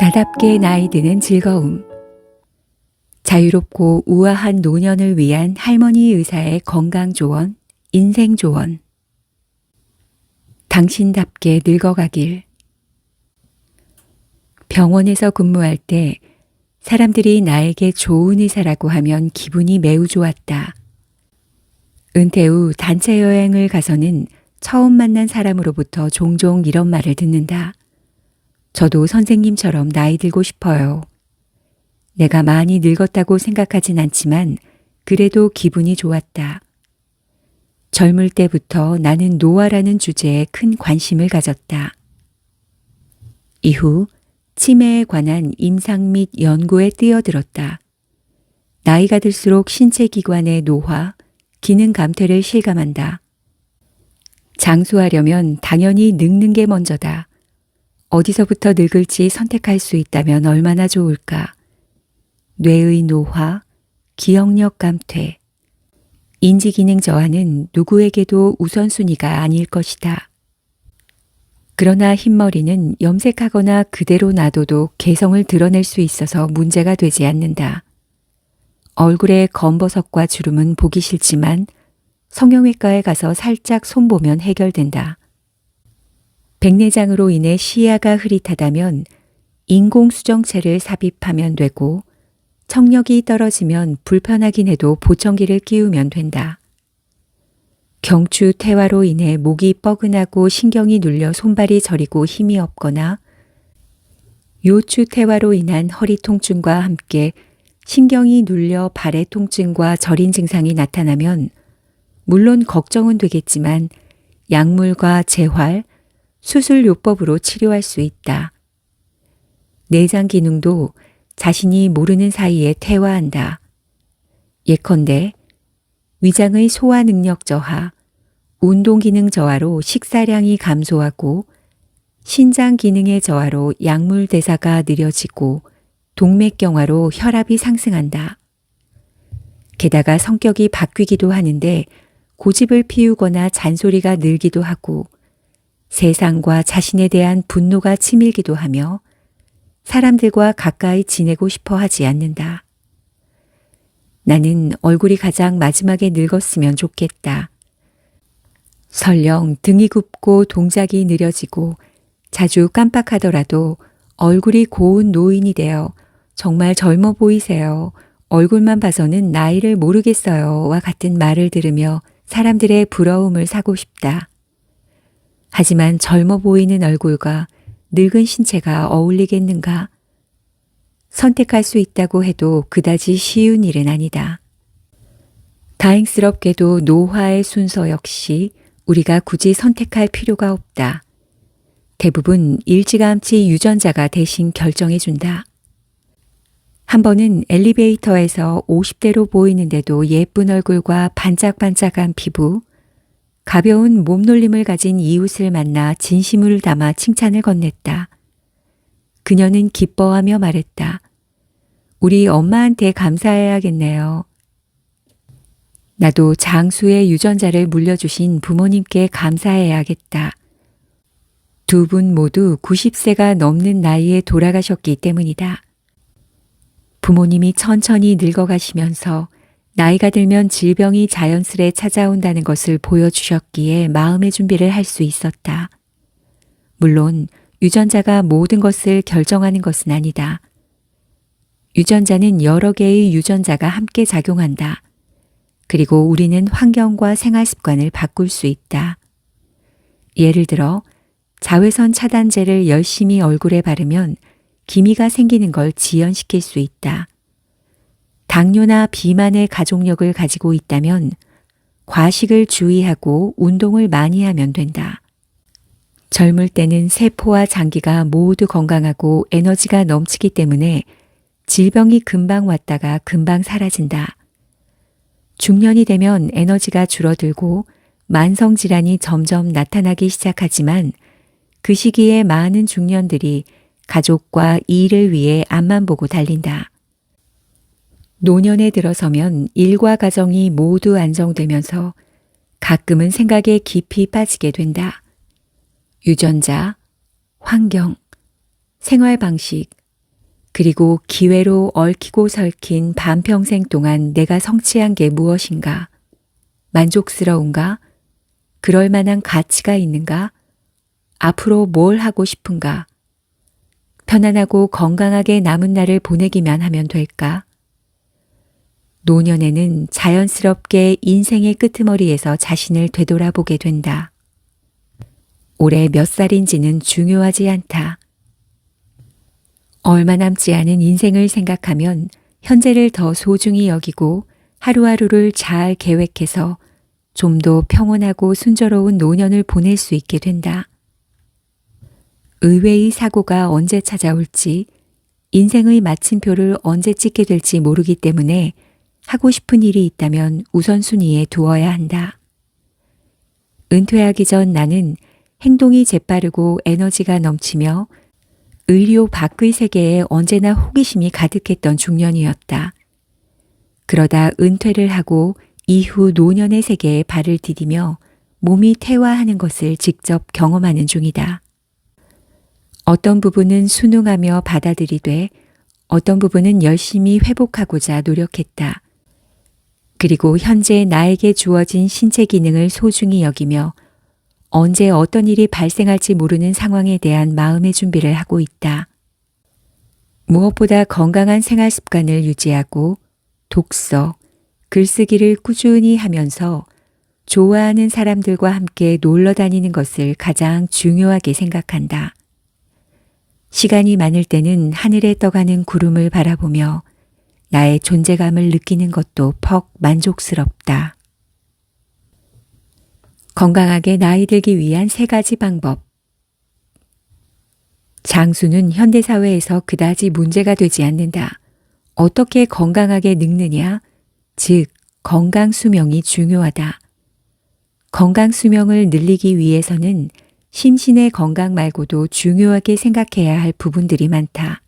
나답게 나이 드는 즐거움. 자유롭고 우아한 노년을 위한 할머니 의사의 건강 조언, 인생 조언. 당신답게 늙어가길. 병원에서 근무할 때 사람들이 나에게 좋은 의사라고 하면 기분이 매우 좋았다. 은퇴 후 단체 여행을 가서는 처음 만난 사람으로부터 종종 이런 말을 듣는다. 저도 선생님처럼 나이 들고 싶어요. 내가 많이 늙었다고 생각하진 않지만 그래도 기분이 좋았다. 젊을 때부터 나는 노화라는 주제에 큰 관심을 가졌다. 이후 치매에 관한 임상 및 연구에 뛰어들었다. 나이가 들수록 신체 기관의 노화, 기능 감퇴를 실감한다. 장수하려면 당연히 늙는 게 먼저다. 어디서부터 늙을지 선택할 수 있다면 얼마나 좋을까. 뇌의 노화, 기억력 감퇴, 인지기능 저하는 누구에게도 우선순위가 아닐 것이다. 그러나 흰머리는 염색하거나 그대로 놔둬도 개성을 드러낼 수 있어서 문제가 되지 않는다. 얼굴에 검버섯과 주름은 보기 싫지만 성형외과에 가서 살짝 손보면 해결된다. 백내장으로 인해 시야가 흐릿하다면 인공수정체를 삽입하면 되고 청력이 떨어지면 불편하긴 해도 보청기를 끼우면 된다. 경추 태화로 인해 목이 뻐근하고 신경이 눌려 손발이 저리고 힘이 없거나 요추 태화로 인한 허리 통증과 함께 신경이 눌려 발의 통증과 저린 증상이 나타나면 물론 걱정은 되겠지만 약물과 재활, 수술 요법으로 치료할 수 있다. 내장 기능도 자신이 모르는 사이에 퇴화한다. 예컨대 위장의 소화 능력 저하, 운동 기능 저하로 식사량이 감소하고 신장 기능의 저하로 약물 대사가 느려지고 동맥경화로 혈압이 상승한다. 게다가 성격이 바뀌기도 하는데 고집을 피우거나 잔소리가 늘기도 하고 세상과 자신에 대한 분노가 치밀기도 하며 사람들과 가까이 지내고 싶어 하지 않는다. 나는 얼굴이 가장 마지막에 늙었으면 좋겠다. 설령 등이 굽고 동작이 느려지고 자주 깜빡하더라도 얼굴이 고운 노인이 되어 정말 젊어 보이세요. 얼굴만 봐서는 나이를 모르겠어요. 와 같은 말을 들으며 사람들의 부러움을 사고 싶다. 하지만 젊어 보이는 얼굴과 늙은 신체가 어울리겠는가? 선택할 수 있다고 해도 그다지 쉬운 일은 아니다. 다행스럽게도 노화의 순서 역시 우리가 굳이 선택할 필요가 없다. 대부분 일찌감치 유전자가 대신 결정해 준다. 한 번은 엘리베이터에서 50대로 보이는데도 예쁜 얼굴과 반짝반짝한 피부, 가벼운 몸놀림을 가진 이웃을 만나 진심을 담아 칭찬을 건넸다. 그녀는 기뻐하며 말했다. 우리 엄마한테 감사해야겠네요. 나도 장수의 유전자를 물려주신 부모님께 감사해야겠다. 두 분 모두 90세가 넘는 나이에 돌아가셨기 때문이다. 부모님이 천천히 늙어가시면서 나이가 들면 질병이 자연스레 찾아온다는 것을 보여주셨기에 마음의 준비를 할 수 있었다. 물론 유전자가 모든 것을 결정하는 것은 아니다. 유전자는 여러 개의 유전자가 함께 작용한다. 그리고 우리는 환경과 생활 습관을 바꿀 수 있다. 예를 들어 자외선 차단제를 열심히 얼굴에 바르면 기미가 생기는 걸 지연시킬 수 있다. 당뇨나 비만의 가족력을 가지고 있다면 과식을 주의하고 운동을 많이 하면 된다. 젊을 때는 세포와 장기가 모두 건강하고 에너지가 넘치기 때문에 질병이 금방 왔다가 금방 사라진다. 중년이 되면 에너지가 줄어들고 만성질환이 점점 나타나기 시작하지만 그 시기에 많은 중년들이 가족과 일을 위해 앞만 보고 달린다. 노년에 들어서면 일과 가정이 모두 안정되면서 가끔은 생각에 깊이 빠지게 된다. 유전자, 환경, 생활 방식, 그리고 기회로 얽히고 설킨 반평생 동안 내가 성취한 게 무엇인가? 만족스러운가? 그럴 만한 가치가 있는가? 앞으로 뭘 하고 싶은가? 편안하고 건강하게 남은 날을 보내기만 하면 될까? 노년에는 자연스럽게 인생의 끄트머리에서 자신을 되돌아보게 된다. 올해 몇 살인지는 중요하지 않다. 얼마 남지 않은 인생을 생각하면 현재를 더 소중히 여기고 하루하루를 잘 계획해서 좀 더 평온하고 순조로운 노년을 보낼 수 있게 된다. 의외의 사고가 언제 찾아올지, 인생의 마침표를 언제 찍게 될지 모르기 때문에 하고 싶은 일이 있다면 우선순위에 두어야 한다. 은퇴하기 전 나는 행동이 재빠르고 에너지가 넘치며 의료 밖의 세계에 언제나 호기심이 가득했던 중년이었다. 그러다 은퇴를 하고 이후 노년의 세계에 발을 디디며 몸이 퇴화하는 것을 직접 경험하는 중이다. 어떤 부분은 순응하며 받아들이되 어떤 부분은 열심히 회복하고자 노력했다. 그리고 현재 나에게 주어진 신체 기능을 소중히 여기며 언제 어떤 일이 발생할지 모르는 상황에 대한 마음의 준비를 하고 있다. 무엇보다 건강한 생활 습관을 유지하고 독서, 글쓰기를 꾸준히 하면서 좋아하는 사람들과 함께 놀러 다니는 것을 가장 중요하게 생각한다. 시간이 많을 때는 하늘에 떠가는 구름을 바라보며 나의 존재감을 느끼는 것도 퍽 만족스럽다. 건강하게 나이 들기 위한 세 가지 방법. 장수는 현대사회에서 그다지 문제가 되지 않는다. 어떻게 건강하게 늙느냐? 즉, 건강 수명이 중요하다. 건강 수명을 늘리기 위해서는 심신의 건강 말고도 중요하게 생각해야 할 부분들이 많다.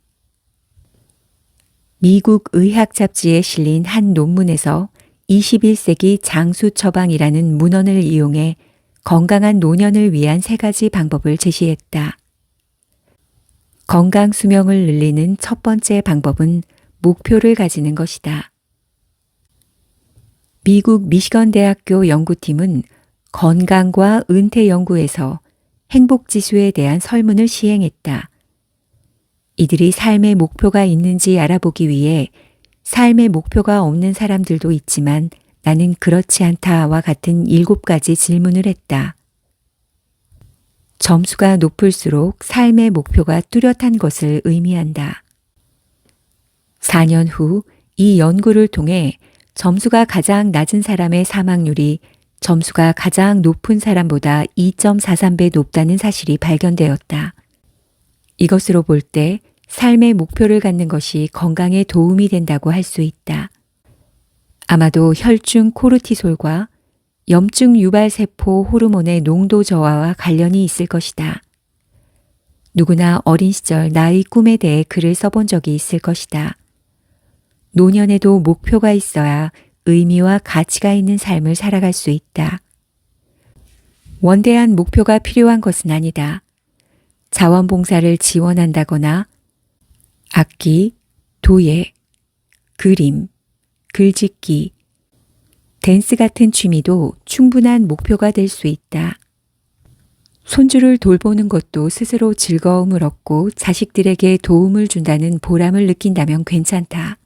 미국 의학 잡지에 실린 한 논문에서 21세기 장수 처방이라는 문헌을 이용해 건강한 노년을 위한 세 가지 방법을 제시했다. 건강 수명을 늘리는 첫 번째 방법은 목표를 가지는 것이다. 미국 미시건 대학교 연구팀은 건강과 은퇴 연구에서 행복 지수에 대한 설문을 시행했다. 이들이 삶의 목표가 있는지 알아보기 위해 삶의 목표가 없는 사람들도 있지만 나는 그렇지 않다와 같은 일곱 가지 질문을 했다. 점수가 높을수록 삶의 목표가 뚜렷한 것을 의미한다. 4년 후 이 연구를 통해 점수가 가장 낮은 사람의 사망률이 점수가 가장 높은 사람보다 2.43배 높다는 사실이 발견되었다. 이것으로 볼 때 삶의 목표를 갖는 것이 건강에 도움이 된다고 할 수 있다. 아마도 혈중 코르티솔과 염증 유발 세포 호르몬의 농도 저하와 관련이 있을 것이다. 누구나 어린 시절 나의 꿈에 대해 글을 써본 적이 있을 것이다. 노년에도 목표가 있어야 의미와 가치가 있는 삶을 살아갈 수 있다. 원대한 목표가 필요한 것은 아니다. 자원봉사를 지원한다거나 악기, 도예, 그림, 글짓기, 댄스 같은 취미도 충분한 목표가 될 수 있다. 손주를 돌보는 것도 스스로 즐거움을 얻고 자식들에게 도움을 준다는 보람을 느낀다면 괜찮다.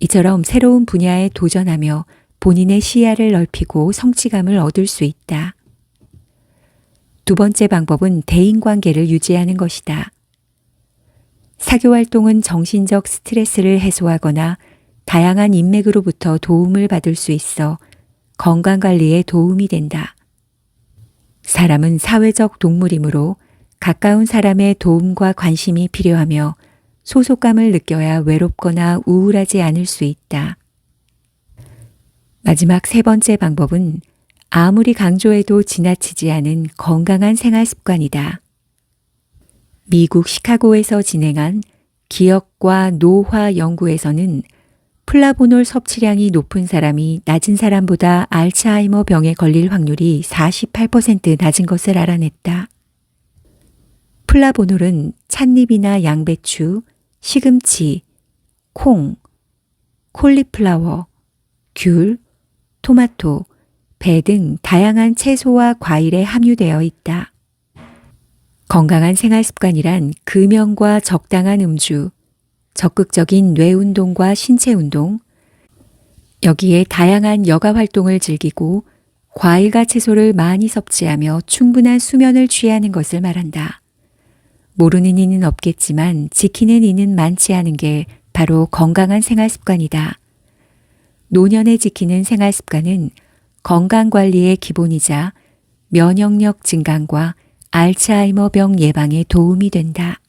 이처럼 새로운 분야에 도전하며 본인의 시야를 넓히고 성취감을 얻을 수 있다. 두 번째 방법은 대인 관계를 유지하는 것이다. 사교 활동은 정신적 스트레스를 해소하거나 다양한 인맥으로부터 도움을 받을 수 있어 건강 관리에 도움이 된다. 사람은 사회적 동물이므로 가까운 사람의 도움과 관심이 필요하며 소속감을 느껴야 외롭거나 우울하지 않을 수 있다. 마지막 세 번째 방법은 아무리 강조해도 지나치지 않은 건강한 생활 습관이다. 미국 시카고에서 진행한 기억과 노화 연구에서는 플라보놀 섭취량이 높은 사람이 낮은 사람보다 알츠하이머 병에 걸릴 확률이 48% 낮은 것을 알아냈다. 플라보놀은 찻잎이나 양배추, 시금치, 콩, 콜리플라워, 귤, 토마토, 배 등 다양한 채소와 과일에 함유되어 있다. 건강한 생활 습관이란 금연과 적당한 음주, 적극적인 뇌 운동과 신체 운동, 여기에 다양한 여가 활동을 즐기고 과일과 채소를 많이 섭취하며 충분한 수면을 취하는 것을 말한다. 모르는 이는 없겠지만 지키는 이는 많지 않은 게 바로 건강한 생활 습관이다. 노년에 지키는 생활 습관은 건강 관리의 기본이자 면역력 증강과 알츠하이머병 예방에 도움이 된다.